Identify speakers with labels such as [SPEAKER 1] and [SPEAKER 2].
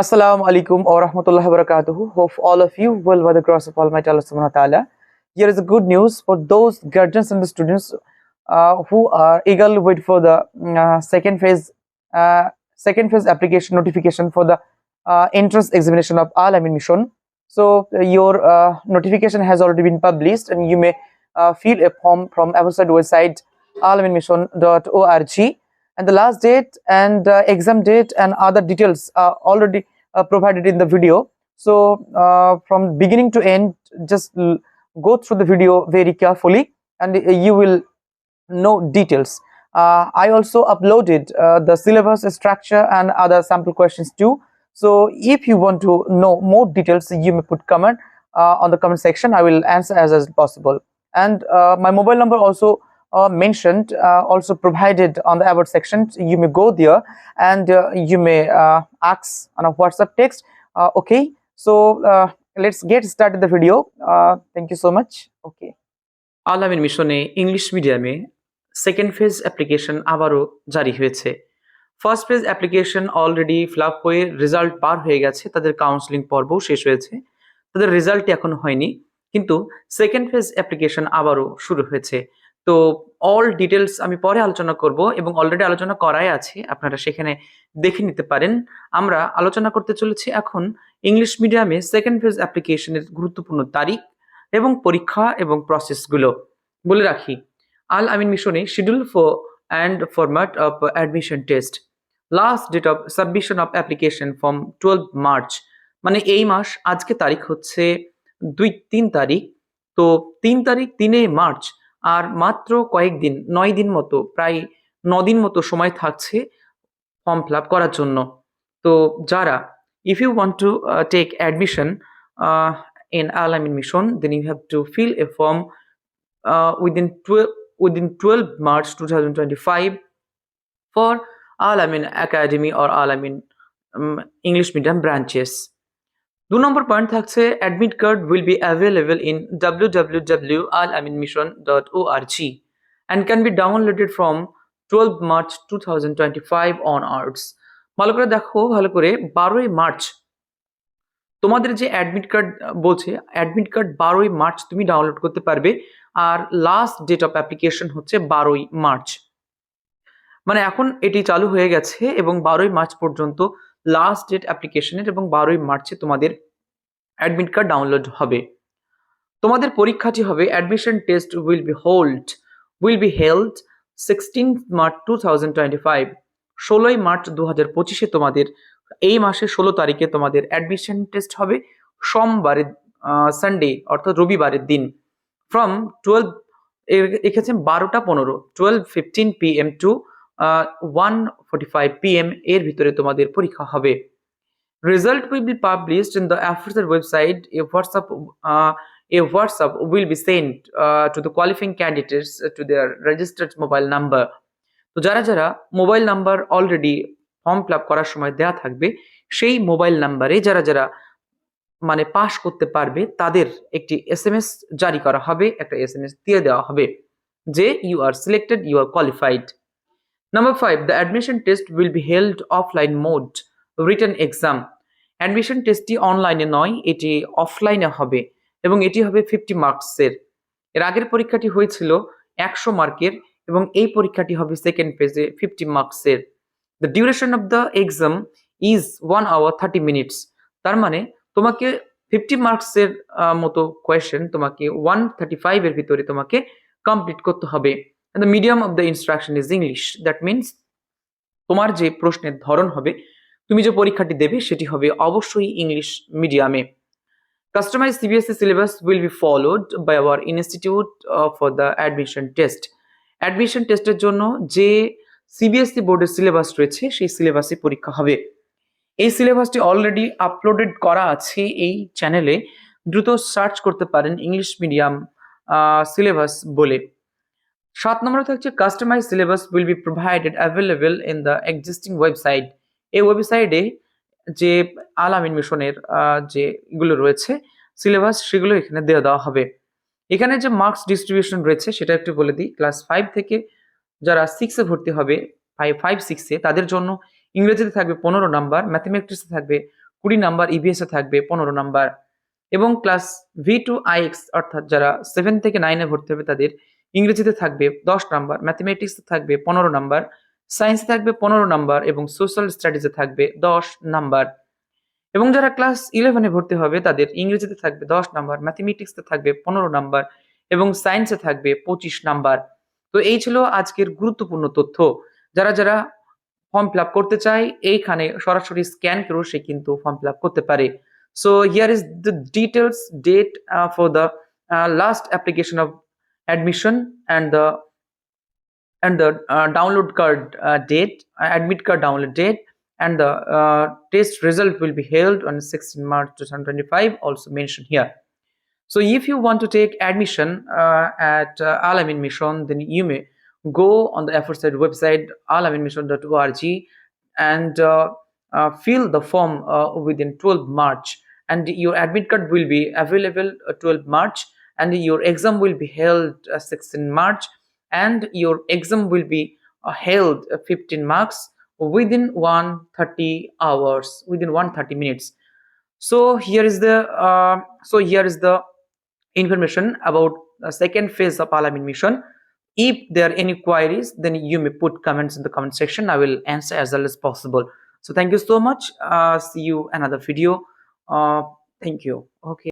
[SPEAKER 1] Assalamu alaikum wa rahmatullahi wa barakatuhu. Hope all of you will by the grace of Almighty Allah subhanahu wa ta'ala. Here is a good news for those guardians and the students uh, who are eagerly wait for the uh, second phase uh, second phase application notification for the uh, entrance examination of Al Amin mission. So uh, your uh, notification has already been published and you may fill a form from our website alaminmission.org and the last date and exam date and other details are already provided in the video. So uh, from beginning to end just go through the video very carefully and uh, you will know details. Uh, i also uploaded uh, the syllabus structure and other sample questions too. So if you want to know more details you may put comment uh, on the comment section. I will answer as as possible. And uh, my mobile number also uh, mentioned uh, also provided on the about section you may go there and uh, you may uh, ask on a whatsapp text uh, okay so uh, let's get started the video uh, thank you so much okay
[SPEAKER 2] আলামিন মিশনে English মিডিয়ামে second phase application আবারও জারি হয়েছে first phase application already fill up হয়ে result পার হয়ে গেছে তাদের কাউন্সিলিং পর্বও শেষ হয়েছে তাদের রেজাল্টই এখন হয়নি কিন্তু সেকেন্ড ফেজ অ্যাপ্লিকেশন আবারও শুরু হয়েছে তো অল ডিটেলস আমি পরে আলোচনা করব এবং অলরেডি আলোচনা করাই আছে, আপনারা সেখানে দেখে নিতে পারেন। আমরা আলোচনা করতে চলেছি এখন ইংলিশ মিডিয়ামে সেকেন্ড ফেজ অ্যাপ্লিকেশনের গুরুত্বপূর্ণ তারিখ এবং পরীক্ষা এবং প্রসেসগুলো বলে রাখি, আল আমিন মিশনে schedule for and format of admission test last date of submission of application from twelve March মানে এই মাস, আজকে তারিখ হচ্ছে দুই তিন তারিখ। তো তিন তারিখ, তিনে মার্চ আর মাত্র কয়েকদিন নয় দিন মতো, প্রায় ন দিন মতো সময় থাকছে ফর্ম ফিল আপ করার জন্য। তো যারা if you want to take admission in Al Amin mission then you have to fill a form within twelve within twelve March two thousand twenty five for Al Amin academy or Al Amin English medium branches দু নম্বর point থাকছে admit card will be available in W W W Al Amin mission dot O R G and can be downloaded from twelve March two thousand twenty five onwards ভালো করে দেখো, ভালো করে। বারোই March তোমাদের যে অ্যাডমিট কার্ড বলছে admit card বারোই মার্চ তুমি ডাউনলোড করতে পারবে। আর লাস্ট ডেট অফ অ্যাপ্লিকেশন হচ্ছে বারোই মার্চ মানে এখন এটি চালু হয়ে গেছে এবং বারোই মার্চ পর্যন্ত লাস্ট ডেট অ্যাপ্লিকেশনের এবং বারোই মার্চে তোমাদের অ্যাডমিট কার্ড ডাউনলোড হবে তোমাদের পরীক্ষাটি হবে admission test will be hold will be held sixteen March two thousand twenty five ষোলোই মার্চ দু হাজার পঁচিশে তোমাদের এই মাসের ষোলো তারিখে তোমাদের অ্যাডমিশন টেস্ট হবে সোমবারের সানডে অর্থাৎ রবিবারের দিন ফ্রম টুয়েলভ এখানে বারোটা পনেরো twelve fifteen P M to one forty five P M এর ভিতরে তোমাদের পরীক্ষা হবে। Result will be published in the অ্যাফিসের website A WhatsApp a WhatsApp will be sent uh, to the qualifying candidates uh, to their registered mobile number. তো যারা যারা mobile number already form fill up করার সময় দেয়া থাকবে সেই mobile নাম্বারে যারা যারা মানে পাস করতে পারবে তাদের একটি এস এম এস জারি করা হবে একটা এস এম এস দিয়ে দেওয়া হবে যে you are selected you are qualified number five the admission test will be held offline mode written exam admission টেস্টটি অনলাইনে নয়, এটি অফলাইনে হবে এবং এটি হবে ফিফটি মার্কসের এর আগের পরীক্ষাটি হয়েছিল একশো মার্কের এবং এই পরীক্ষাটি হবে সেকেন্ড ফেজে ফিফটি মার্কসের the duration of the exam is one hour thirty minutes তার মানে তোমাকে ফিফটি মার্কসের মতো কোয়েশ্চেন তোমাকে ওয়ান থার্টি ফাইভের ভিতরে তোমাকে কমপ্লিট করতে হবে। The medium of the instruction is English that means তোমার যে প্রশ্নের ধরন হবে তুমি যে পরীক্ষাটি দেবে সেটি হবে অবশ্যই ইংলিশ মিডিয়ামে CBSE syllabus will be followed by our institute uh, for the admission test. Admission টেস্টের জন্য যে সিবিএসই বোর্ডের সিলেবাস রয়েছে সেই সিলেবাসে পরীক্ষা হবে। এই সিলেবাসটি অলরেডি আপলোডেড করা আছে এই চ্যানেলে দ্রুত সার্চ করতে পারেন ইংলিশ মিডিয়াম সিলেবাস বলে। সাত নম্বরে থাকছে customise syllabus will be provided available in the existing website এই ওয়েবসাইটে যে আল আমিন মিশনের যে এগুলো রয়েছে সিলেবাস সেগুলো এখানে দেওয়া দেওয়া হবে। এখানে যে মার্কস ডিস্ট্রিবিউশন রয়েছে, সেটা একটু বলে দিই। ক্লাস ফাইভ থেকে যারা সিক্সে ভর্তি হবে ফাইভ ফাইভ সিক্সে তাদের জন্য ইংরেজিতে থাকবে পনেরো নাম্বার ম্যাথমেটিক্সে থাকবে কুড়ি নাম্বার ইভিএস এ থাকবে পনেরো নাম্বার। এবং ক্লাস ভি টু আইএক্স অর্থাৎ যারা সেভেন থেকে নাইনে ভর্তি হবে, তাদের ইংরেজিতে থাকবে দশ নাম্বার ম্যাথমেটিক্সে থাকবে পনেরো নাম্বার সায়েন্সে থাকবে পনেরো নাম্বার এবং সোশ্যাল স্টাডিজে থাকবে দশ নাম্বার। এবং যারা ক্লাস ইলেভেনে ভর্তি হবে, তাদের ইংরেজিতে থাকবে দশ নাম্বার ম্যাথমেটিক্সে থাকবে পনেরো নাম্বার এবং সায়েন্সে থাকবে পঁচিশ নাম্বার। তো এই ছিল আজকের গুরুত্বপূর্ণ তথ্য। যারা যারা ফর্ম ফিল আপ করতে চায়, এইখানে সরাসরি স্ক্যান করেও সে কিন্তু ফর্ম ফিল আপ করতে পারে। So here is the details date for the last application of admission and the and the uh, download card uh, date uh, admit card download date and the uh, test result will be held on 16 march 2025 also mentioned here. So if you want to take admission uh, at uh, alamin mission then you may go on the aforesaid website alaminmission.org and uh, fill the form within 12 march. And your admit card will be available uh, 12 march and your exam will be held uh, 16 March and your exam will be uh, held uh, 15 marks within 130 hours within 130 minutes. So here is the uh, so here is the information about the second phase of alamin mission. If there are any queries then you may put comments in the comment section. I will answer as well as possible. So thank you so much. Uh, see you another video. Uh, thank you. Okay